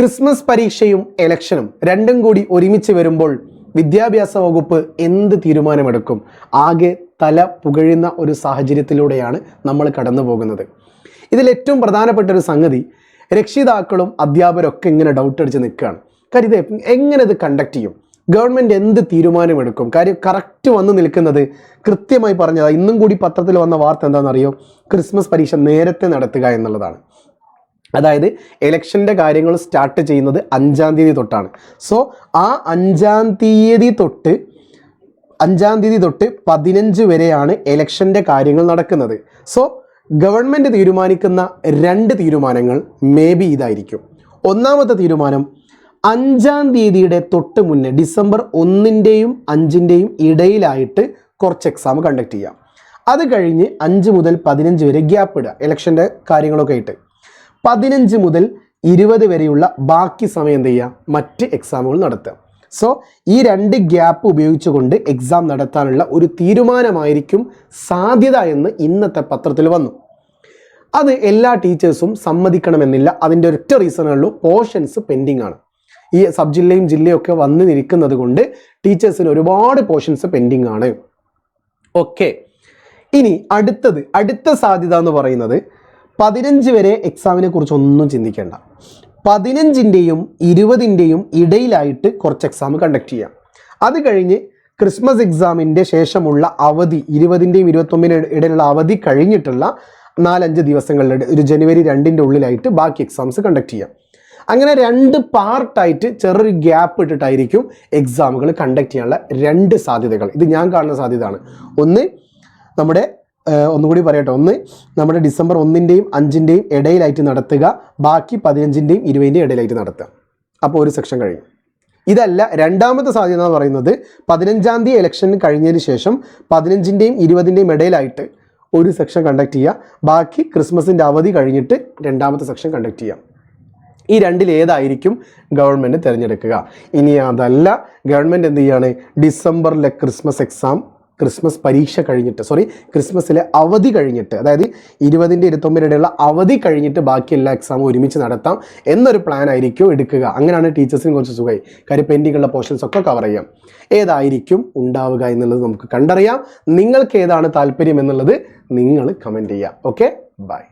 Christmas പരീക്ഷയും എലക്ഷനും രണ്ടും കൂടി ഒരുമിച്ച് വരുമ്പോൾ വിദ്യാഭ്യാസ വകുപ്പ് എന്ത് തീരുമാനമെടുക്കും? ആകെ തല പുകഴുന്ന ഒരു സാഹചര്യത്തിലൂടെയാണ് നമ്മൾ കടന്നു പോകുന്നത്. ഇതിൽ ഏറ്റവും പ്രധാനപ്പെട്ട ഒരു സംഗതി രക്ഷിതാക്കളും അധ്യാപകരൊക്കെ ഇങ്ങനെ ഡൗട്ട് അടിച്ച് നിൽക്കുകയാണ്. കാര്യം എങ്ങനെ ഇത് കണ്ടക്ട് ചെയ്യും? ഗവൺമെന്റ് എന്ത് തീരുമാനമെടുക്കും? കാര്യം കറക്റ്റ് വന്ന് നിൽക്കുന്നത് കൃത്യമായി പറഞ്ഞതാണ് ഇന്നും കൂടി പത്രത്തിൽ വന്ന വാർത്ത എന്താണെന്നറിയോ? ക്രിസ്മസ് പരീക്ഷ നേരത്തെ നടത്തുക എന്നുള്ളതാണ്. അതായത് ഇലക്ഷന്റെ കാര്യങ്ങൾ സ്റ്റാർട്ട് ചെയ്യുന്നത് അഞ്ചാം തീയതി തൊട്ടാണ്. സോ ആ അഞ്ചാം തീയതി തൊട്ട് അഞ്ചാം തീയതി തൊട്ട് പതിനഞ്ച് വരെയാണ് ഇലക്ഷന്റെ കാര്യങ്ങൾ നടക്കുന്നത്. സോ ഗവൺമെന്റ് തീരുമാനിക്കുന്ന രണ്ട് തീരുമാനങ്ങൾ മേ ബി ഇതായിരിക്കും. ഒന്നാമത്തെ തീരുമാനം അഞ്ചാം തീയതിയുടെ തൊട്ട് മുന്നേ ഡിസംബർ ഒന്നിന്റെയും അഞ്ചിന്റെയും ഇടയിലായിട്ട് കുറച്ച് എക്സാം കണ്ടക്ട് ചെയ്യാം. അത് കഴിഞ്ഞ് അഞ്ച് മുതൽ പതിനഞ്ച് വരെ ഗ്യാപ്പ് ഇടുക ഇലക്ഷന്റെ കാര്യങ്ങളൊക്കെ ആയിട്ട്. പതിനഞ്ച് മുതൽ ഇരുപത് വരെയുള്ള ബാക്കി സമയം എന്ത് ചെയ്യുക? മറ്റ് എക്സാമുകൾ നടത്തുക. സോ ഈ രണ്ട് ഗ്യാപ്പ് ഉപയോഗിച്ചുകൊണ്ട് എക്സാം നടത്താനുള്ള ഒരു തീരുമാനമായിരിക്കും സാധ്യത എന്ന് ഇന്നത്തെ പത്രത്തിൽ വന്നു. അത് എല്ലാ ടീച്ചേഴ്സും സമ്മതിക്കണമെന്നില്ല. അതിന്റെ ഒറ്റ റീസണേ ഉള്ളൂ. പോർഷൻസ് പെൻഡിങ് ആണ്. ഈ സബ് ജില്ലയും ജില്ലയും ഒക്കെ വന്ന് നിൽക്കുന്നത് കൊണ്ട് ടീച്ചേഴ്സിന് ഒരുപാട് പോർഷൻസ് പെൻഡിങ് ആണ്. ഓക്കെ ഇനി അടുത്തത് അടുത്ത സാധ്യത എന്ന് പറയുന്നത് പതിനഞ്ച് വരെ എക്സാമിനെ കുറിച്ച് ഒന്നും ചിന്തിക്കേണ്ട. പതിനഞ്ചിന്റെയും ഇരുപതിന്റെയും ഇടയിലായിട്ട് കുറച്ച് എക്സാം കണ്ടക്ട് ചെയ്യാം. അത് കഴിഞ്ഞ് ക്രിസ്മസ് എക്സാമിന്റെ ശേഷമുള്ള അവധി ഇരുപതിന്റെയും ഇരുപത്തൊമ്പതിന്റെ ഇടയിലുള്ള അവധി കഴിഞ്ഞിട്ടുള്ള നാലഞ്ച് ദിവസങ്ങളിൽ ഒരു ജനുവരി രണ്ടിന്റെ ഉള്ളിലായിട്ട് ബാക്കി എക്സാംസ് കണ്ടക്ട് ചെയ്യാം. അങ്ങനെ രണ്ട് പാർട്ടായിട്ട് ചെറിയൊരു ഗ്യാപ്പ് ഇട്ടിട്ടായിരിക്കും എക്സാമുകൾ കണ്ടക്ട് ചെയ്യാനുള്ള രണ്ട് സാധ്യതകൾ. ഇത് ഞാൻ കാണുന്ന സാധ്യതയാണ്. ഒന്ന് നമ്മുടെ ഒന്നുകൂടി പറയട്ടെ. ഒന്ന് നമ്മുടെ ഡിസംബർ ഒന്നിന്റെയും അഞ്ചിന്റെയും ഇടയിലായിട്ട് നടത്തുക. ബാക്കി പതിനഞ്ചിന്റെയും ഇരുപതിന്റെയും ഇടയിലായിട്ട് നടത്തുക. അപ്പോൾ ഒരു സെക്ഷൻ കഴിയും. ഇതല്ല രണ്ടാമത്തെ സാധ്യത എന്ന് പറയുന്നത് പതിനഞ്ചാം തീയതി ഇലക്ഷൻ കഴിഞ്ഞതിന് ശേഷം പതിനഞ്ചിന്റെയും ഇരുപതിന്റെയും ഇടയിലായിട്ട് ഒരു സെക്ഷൻ കണ്ടക്ട് ചെയ്യുക. ബാക്കി ക്രിസ്മസിന്റെ അവധി കഴിഞ്ഞിട്ട് രണ്ടാമത്തെ സെക്ഷൻ കണ്ടക്ട് ചെയ്യാം ഈ രണ്ടിൽ ഏതായിരിക്കും ഗവൺമെന്റ് തിരഞ്ഞെടുക്കുക? ഇനി അതല്ല ഗവൺമെന്റ് എന്ത് ചെയ്യുകയാണ് ഡിസംബറിലെ ക്രിസ്മസ് എക്സാം ക്രിസ്മസ് പരീക്ഷ കഴിഞ്ഞിട്ട് സോറി ക്രിസ്മസിലെ അവധി കഴിഞ്ഞിട്ട് അതായത് ഇരുപതിന്റെ ഇരുപത്തൊമ്പതിനിടെയുള്ള അവധി കഴിഞ്ഞിട്ട് ബാക്കി എല്ലാ എക്സാമും ഒരുമിച്ച് നടത്താം എന്നൊരു പ്ലാൻ ആയിരിക്കും എടുക്കുക. അങ്ങനെയാണ് ടീച്ചേഴ്സിന് കുറച്ച് സുഖമായി. കാര്യം പെൻഡിങ്ങുള്ള പോർഷൻസ് ഒക്കെ കവർ ചെയ്യാം. ഏതായിരിക്കും ഉണ്ടാവുക എന്നുള്ളത് നമുക്ക് കണ്ടറിയാം. നിങ്ങൾക്ക് ഏതാണ് താല്പര്യം എന്നുള്ളത് നിങ്ങൾ കമന്റ് ചെയ്യാം. Okay bye